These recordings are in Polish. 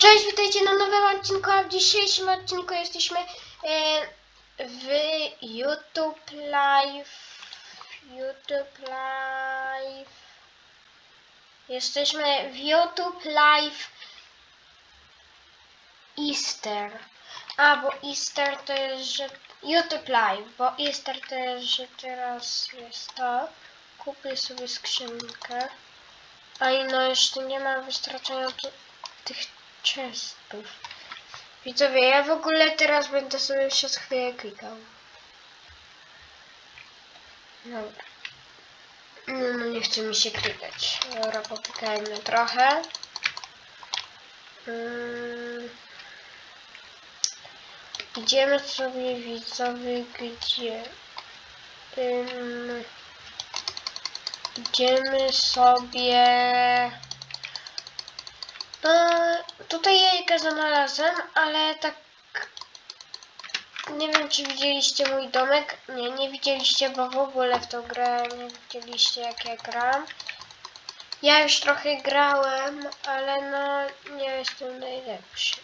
Cześć, witajcie na nowym odcinku, a w dzisiejszym odcinku jesteśmy e, w YouTube Live. YouTube Live. Jesteśmy w YouTube Live Easter. A, bo Easter to jest, że... YouTube Live, bo Easter to jest, że teraz jest to. Kupię sobie skrzynkę. A i no jeszcze nie mam wystarczająco tych chestów. Widzowie, ja w ogóle teraz będę sobie przez chwilę klikał. Dobra. No, no nie chce mi się klikać. Dobra, popykajmy trochę. Mm. Idziemy sobie widzowie gdzie? Idziemy sobie... No, tutaj jajka znalazłem, ale tak... Nie wiem, czy widzieliście mój domek. Nie, nie widzieliście, bo w ogóle w tą grę nie widzieliście, jak ja gram. Ja już trochę grałem, ale no, nie jestem najlepszy.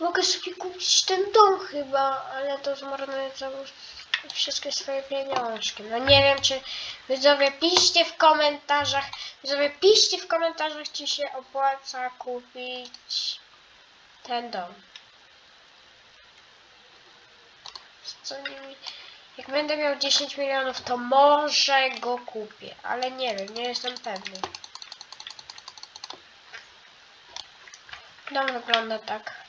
Mogę sobie kupić ten dom chyba, ale to zmarnuję całe wszystkie swoje pieniążki. No nie wiem, czy widzowie piszcie w komentarzach, widzowie piszcie w komentarzach, czy się opłaca kupić ten dom. Co nimi? Jak będę miał 10 milionów, to może go kupię, ale nie wiem, nie jestem pewny. Dom wygląda tak.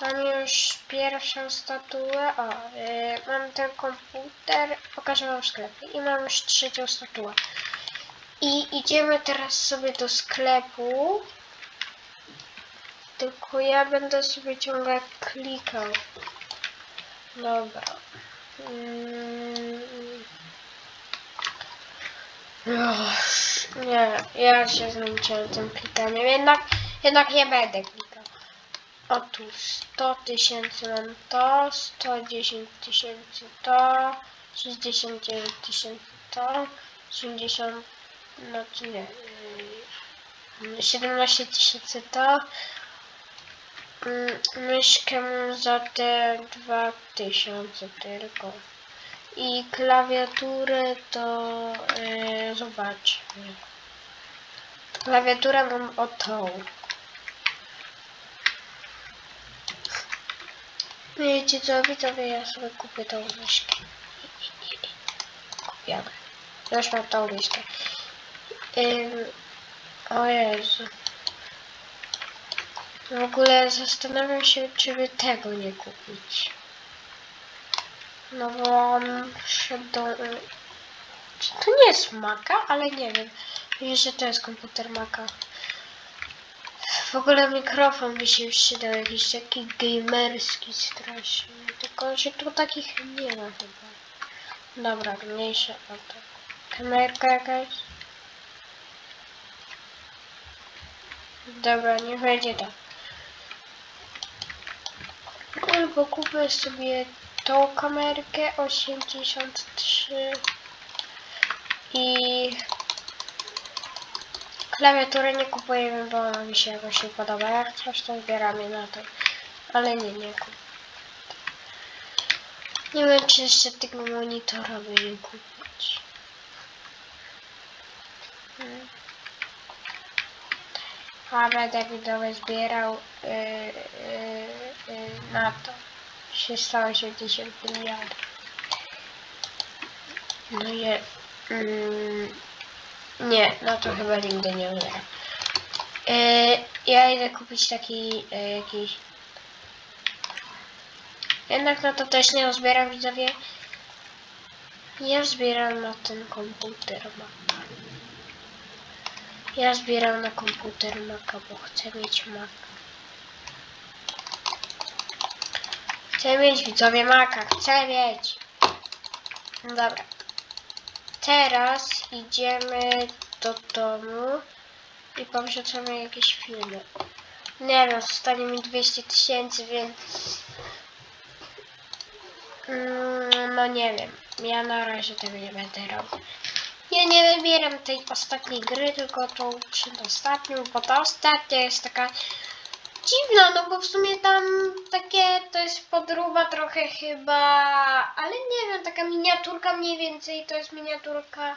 Mam już pierwszą statuę. O, yy, mam ten komputer. Pokażę wam w sklepie. I mam już trzecią statuę. I idziemy teraz sobie do sklepu. Tylko ja będę sobie ciągle klikał. Dobra. Mm. Uff, Nie, ja się zmęczyłem tym klikaniem. Jednak, jednak nie będę klikał. Otóż 100 tysięcy mam to, 110 tysięcy to, 69 tysięcy to, 80, no czy nie, yy, 17 tysięcy to, Mm, myszkę mam za te 2000 tylko. I klawiaturę to yy, zobaczmy. Klawiaturę mam o tą. Wiecie co, widzowie, ja sobie kupię tą myszkę. Kupiamy. Już mam tą myszkę. Ym, o Jezu. W ogóle zastanawiam się, czy by tego nie kupić. No bo szedł do... Czy to nie jest Maca? Ale nie wiem. Wiem, że to jest komputer Maca. W ogóle mikrofon by się przydał jakiś taki gamerski strasznie. Tylko, że tu takich nie ma chyba. Dobra, mniejsza o to. Kamerka jakaś? Dobra, nie będzie to. Albo kupię sobie tą kamerkę 83 i klawiaturę nie kupuję, bo ona mi się jakoś nie podoba. Jak coś to zbieramy na to. Ale nie, nie kupię. Nie wiem, czy jeszcze tego monitora by kupić. Hmm. A będę widowy zbierał yy, yy, yy, na to 380 miliardów. No nie. Mm, nie, no to chyba nigdy nie umrę. Yy, ja idę kupić taki yy, jakiś. Jednak no to też nie zbieram widzowie. Ja zbieram na ten komputer Maca. Ja zbieram na komputer Maca, bo chcę mieć Mac. Chcę mieć widzowie Maca, chcę mieć. No dobra. Teraz idziemy do domu i powrzucamy jakieś filmy. Nie wiem, zostanie mi 200 tysięcy, więc... Mm, No nie wiem. Ja na razie tego nie będę robił. Ja nie wybieram tej ostatniej gry, tylko tą przedostatnią, bo ta ostatnia jest taka dziwna, no bo w sumie tam takie, to jest podróba trochę chyba, ale nie wiem, taka miniaturka mniej więcej, to jest miniaturka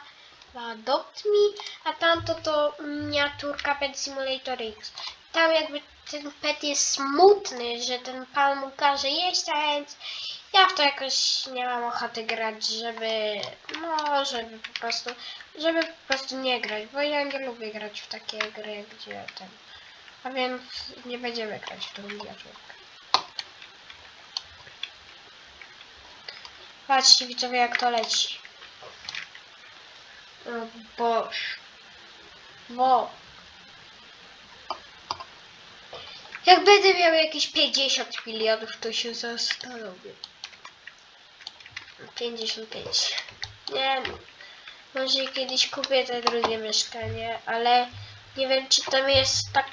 Adopt Me, a tamto to miniaturka Pet Simulator X. Tam jakby ten pet jest smutny, że ten pan mu każe jeść, a więc ja w to jakoś nie mam ochoty grać, żeby, no, żeby po prostu, żeby po prostu nie grać, bo ja nie lubię grać w takie gry, gdzie ten, a więc nie będziemy grać tą miniaturkę. Patrzcie widzowie jak to leci. O Boż. Bo. Jak będę miał jakieś 50 milionów, to się zastanowię. 55. Nie no. Może kiedyś kupię te drugie mieszkanie, ale nie wiem czy tam jest tak,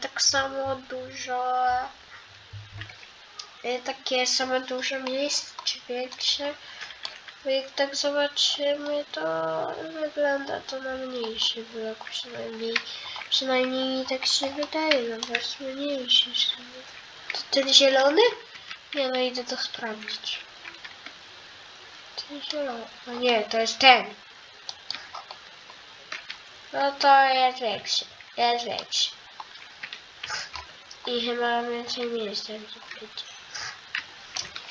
tak samo dużo e, takie samo dużo miejsc, czy większe. Bo jak tak zobaczymy, to wygląda to na mniejszy blok przynajmniej. Przynajmniej tak się wydaje, no bo jest mniejszy. To ten zielony? Nie no, idę to sprawdzić. Ten zielony. No nie, to jest ten. No to jest większy. Jest większy. I chyba więcej miejsca, gdzie.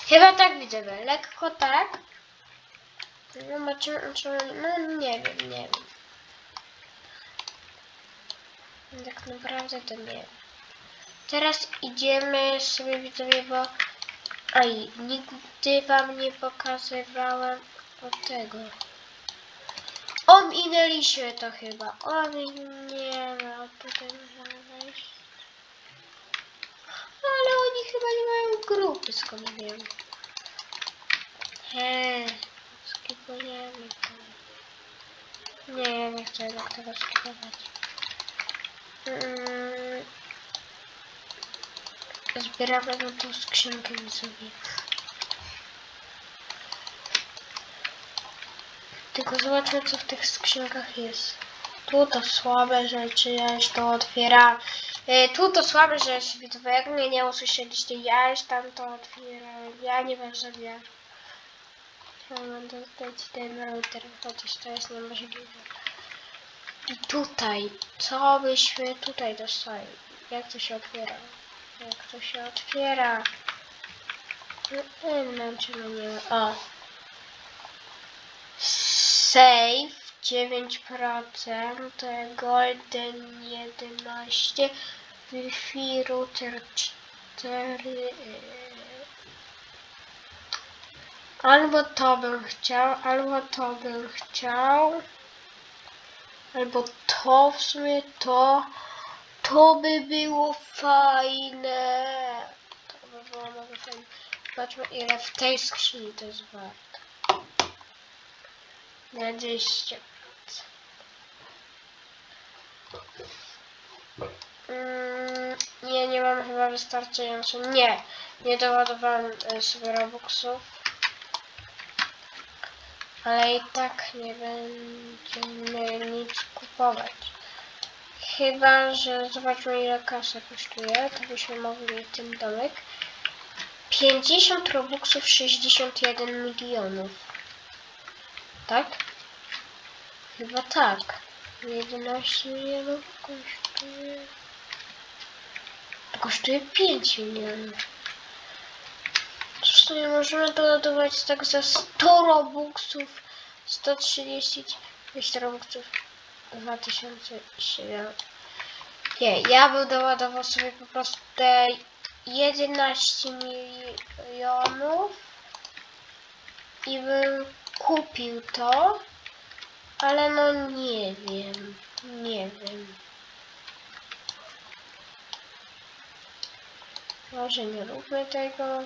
Chyba tak widzę, lekko tak. Zobaczymy, czy... No nie wiem, nie wiem. Tak naprawdę to nie wiem. Teraz idziemy sobie widzowie, bo... Aj, nigdy wam nie pokazywałem od tego. Ominęliśmy to chyba. Ominiemy, no tutaj możemy wejść. Chyba nie mają grupy, skąd wiem. Hej. Skipujemy to. Nie, nie chcę jednak tego skipować. Mm. Zbieramy na tą skrzynkę sobie. Tylko zobaczmy co w tych skrzynkach jest. Tu to słabe rzeczy, ja już to otwieram. E, tu to słabe rzeczy, widzowie, jak mnie nie usłyszeliście, ja już tam to otwieram. Ja nie wiem, że wiem. Chciałam dostać ten router, chociaż to jest niemożliwe. I tutaj, co byśmy tutaj dostali? Jak to się otwiera? Jak to się otwiera? No, nie wiem, czy nie ma. O. Save 9%, to jest Golden 11, Wi-Fi router 4. Albo to bym chciał, albo to bym chciał. Albo to w sumie to. To by było fajne. To by było mega fajne. Zobaczmy ile w tej skrzyni to jest warte. 20. Mm, nie, nie mam chyba wystarczająco. Nie, nie doładowałem e, sobie robuxów. Ale i tak nie będziemy nic kupować. Chyba, że zobaczmy ile kasa kosztuje, to byśmy mogli ten domek. 50 robuxów 61 milionów. Tak? Chyba tak. 11 milionów kosztuje. To kosztuje 5 milionów. To nie możemy doładować tak za 100 robuxów, 130, 200 robuxów, 2007. Nie, ja bym doładował sobie po prostu te 11 milionów i bym kupił to, ale no nie wiem, nie wiem. Może nie róbmy tego.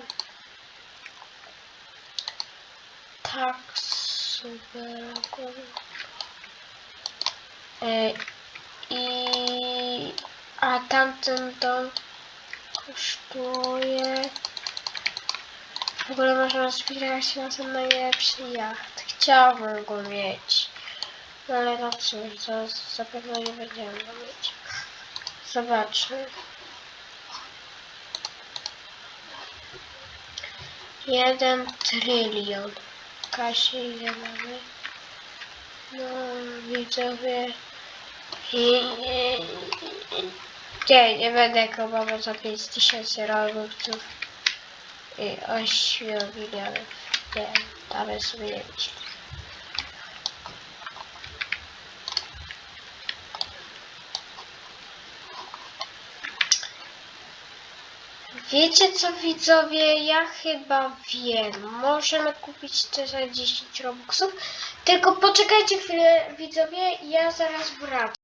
Tak, super. E, I... A tamten dom kosztuje... W ogóle można zbierać na ten najlepszy jacht. Chciałbym go mieć. No ale cóż, to zapewne nie będziemy mieć. Zobaczmy. Jeden trylion. Kasie ile mamy? No widzowie. Nie, nie będę kupował za 5000 robuxów i 8 milionów. Nie, damy sobie nie myślę. Wiecie co widzowie, ja chyba wiem. Możemy kupić te za 10 robuxów. Tylko poczekajcie chwilę widzowie, ja zaraz wracam.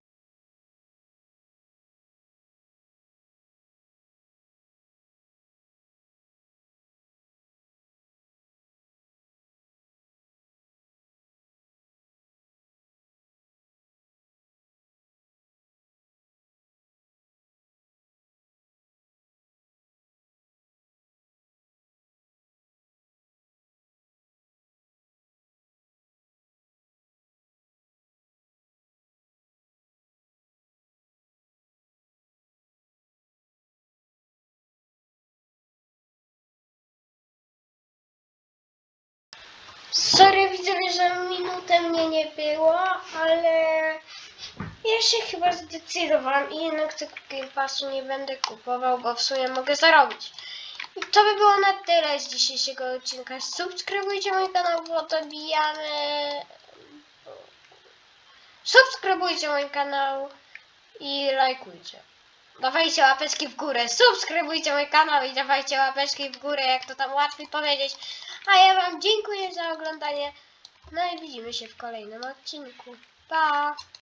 Sorry widzowie, że minutę mnie nie było, ale ja się chyba zdecydowałam i jednak tego Game Passu nie będę kupował, bo w sumie mogę zarobić. I to by było na tyle z dzisiejszego odcinka. Subskrybujcie mój kanał, bo dobijamy... Subskrybujcie mój kanał i lajkujcie. Dawajcie łapeczki w górę, subskrybujcie mój kanał i dawajcie łapeczki w górę, jak to tam łatwiej powiedzieć. A ja wam dziękuję za oglądanie. No i widzimy się w kolejnym odcinku. Pa!